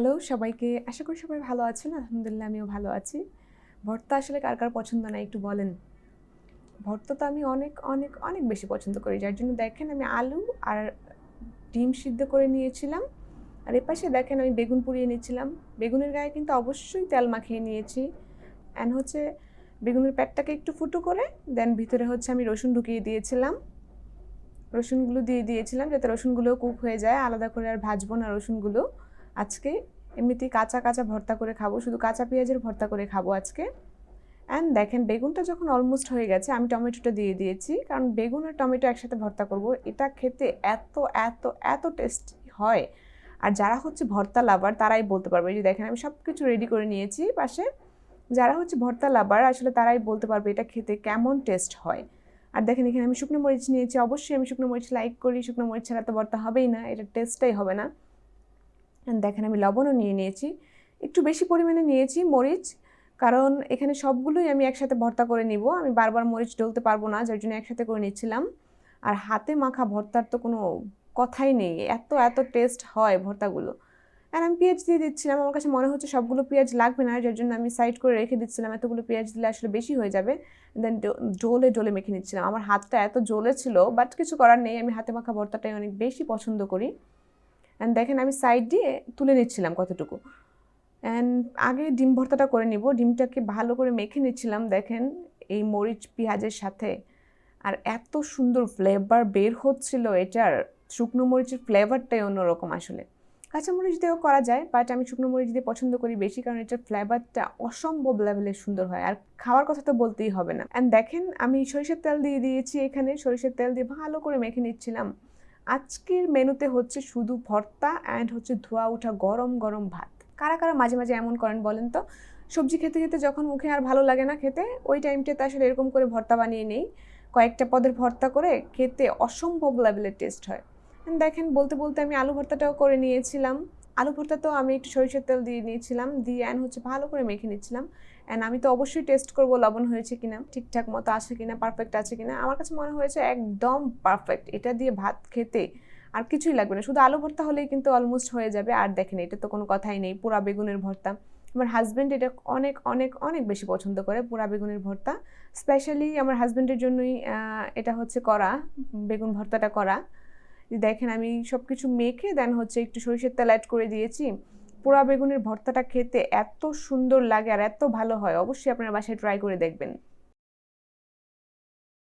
Hello সবাইকে। আশা করি সবাই ভালো আছেন। আলহামদুলিল্লাহ, আমিও ভালো আছি। ভর্তা আসলে কার কার পছন্দ না একটু বলেন। ভর্তা তো আমি অনেক অনেক অনেক বেশি পছন্দ করি। যার জন্য দেখেন আমি আলু আর ডিম সিদ্ধ করে নিয়েছিলাম। আর এপাশে দেখেন আমি বেগুন পুড়িয়ে নিয়েছিলাম। বেগুনের গায়ে কিন্তু অবশ্যই তেল মাখিয়ে নিয়েছি। অ্যান্ড হচ্ছে বেগুনের প্যাটটাকে একটু ফুটো করে দেন ভিতরে হচ্ছে আমি রসুন ঢুকিয়ে দিয়েছিলাম। রসুনগুলো দিয়ে দিয়েছিলাম যাতে রসুনগুলো কুক হয়ে যায়। আলাদা করে আর ভাজবো না রসুনগুলো। আজকে এমনিতেই কাঁচা কাঁচা ভর্তা করে খাব, শুধু কাঁচা পেঁয়াজের ভর্তা করে খাব আজকে। অ্যান্ড দেখেন, বেগুনটা যখন অলমোস্ট হয়ে গেছে, আমি টমেটোটা দিয়ে দিয়েছি, কারণ বেগুন আর টমেটো একসাথে ভর্তা করব, এটা খেতে এত এত এত টেস্টি হয়। আর যারা হচ্ছে ভর্তা লাভার তারাই বলতে পারবে যে দেখেন, আমি সব কিছু রেডি করে নিয়েছি পাশে। যারা হচ্ছে ভর্তা লাভার আসলে তারাই বলতে পারবে, এটা খেতে কেমন টেস্ট হয়। আর দেখেন, এখানে আমি শুকনো মরিচ নিয়েছি, অবশ্যই আমি শুকনো মরিচ লাইক করি, শুকনো মরিচ ছাড়া তো ভর্তা হবেই না, এটা টেস্টটাই হবে না। দেখেন আমি লবণও নিয়ে নিয়েছি। একটু বেশি পরিমাণে নিয়েছি মরিচ, কারণ এখানে সবগুলোই আমি একসাথে ভর্তা করে নিব। আমি বারবার মরিচ ডলতে পারব না, যার জন্য একসাথে করে নিচ্ছিলাম। আর হাতে মাখা ভর্তার তো কোনো কথাই নেই, এত এত টেস্ট হয় ভর্তাগুলো। আর আমি পেঁয়াজ দিয়ে দিচ্ছিলাম, আমার কাছে মনে হচ্ছে সবগুলো পেঁয়াজ লাগবে না, যার জন্য আমি সাইড করে রেখে দিচ্ছিলাম। এতগুলো পেঁয়াজ দিলে আসলে বেশি হয়ে যাবে। দেন ডোলে ডোলে মেখে নিচ্ছিলাম। আমার হাতটা এত জ্বলে ছিল বাট কিছু করার নেই, আমি হাতে মাখা ভর্তাটাই অনেক বেশি পছন্দ করি। অ্যান্ড দেখেন আমি সাইড দিয়ে তুলে নিচ্ছিলাম কতটুকু। অ্যান্ড আগে ডিম ভর্তাটা করে নিব। ডিমটাকে ভালো করে মেখে নিচ্ছিলাম, দেখেন এই মরিচ, পেঁয়াজের সাথে। আর এত সুন্দর ফ্লেভার বের হচ্ছিল, এটার শুকনো মরিচের ফ্লেভারটাই অন্যরকম আসলে। কাঁচা মরিচ দিয়েও করা যায় বাট আমি শুকনো মরিচ দিয়ে পছন্দ করি বেশি, কারণ এটার ফ্লেভারটা অসম্ভব লেভেলের সুন্দর হয়। আর খাওয়ার কথা তো বলতেই হবে না। অ্যান্ড দেখেন আমি সরিষার তেল দিয়ে দিয়েছি এখানে। সরিষার তেল দিয়ে ভালো করে মেখে নিচ্ছিলাম। আজকের মেনুতে হচ্ছে শুধু ভর্তা অ্যান্ড হচ্ছে ধোয়া ওঠা গরম গরম ভাত। কারা কারা মাঝে মাঝে এমন করেন বলেন তো? সবজি খেতে খেতে যখন মুখে আর ভালো লাগে না খেতে, ওই টাইমটাতে আসলে এরকম করে ভর্তা বানিয়ে নেই। কয়েকটা পদের ভর্তা করে খেতে অসম্ভব লেভেলের টেস্ট হয়। দেখেন, বলতে বলতে আমি আলু ভর্তাটাও করে নিয়েছিলাম। আলু ভর্তা তো আমি একটু সরিষার তেল দিয়ে নিয়েছিলাম, দিয়ে অ্যান্ড হচ্ছে ভালো করে মেখে নিচ্ছিলাম অ্যান্ড আমি তো অবশ্যই টেস্ট করব লবণ হয়েছে কিনা, ঠিকঠাক মতো আছে কিনা পারফেক্ট আছে কিনা। আমার কাছে মনে হয়েছে একদম পারফেক্ট এটা দিয়ে ভাত খেতে আর কিছুই লাগবে না। শুধু আলু ভর্তা হলেই কিন্তু অলমোস্ট হয়ে যাবে। আর দেখেন, এটা তো কোনো কথাই নেই, পোড়া বেগুনের ভর্তা। আমার হাজব্যান্ড এটা অনেক অনেক অনেক বেশি পছন্দ করে পোড়া বেগুনের ভর্তা। স্পেশালি আমার হাজব্যান্ডের জন্যই এটা হচ্ছে করা, বেগুন ভর্তাটা করা। দেখেন আমি সব কিছু মেখে দেন হচ্ছে একটু সরিষের তেল অ্যাড করে দিয়েছি। পোড়া বেগুনের ভর্তাটা খেতে এত সুন্দর লাগে আর এত ভালো হয়, অবশ্যই আপনারা বাসায় ট্রাই করে দেখবেন।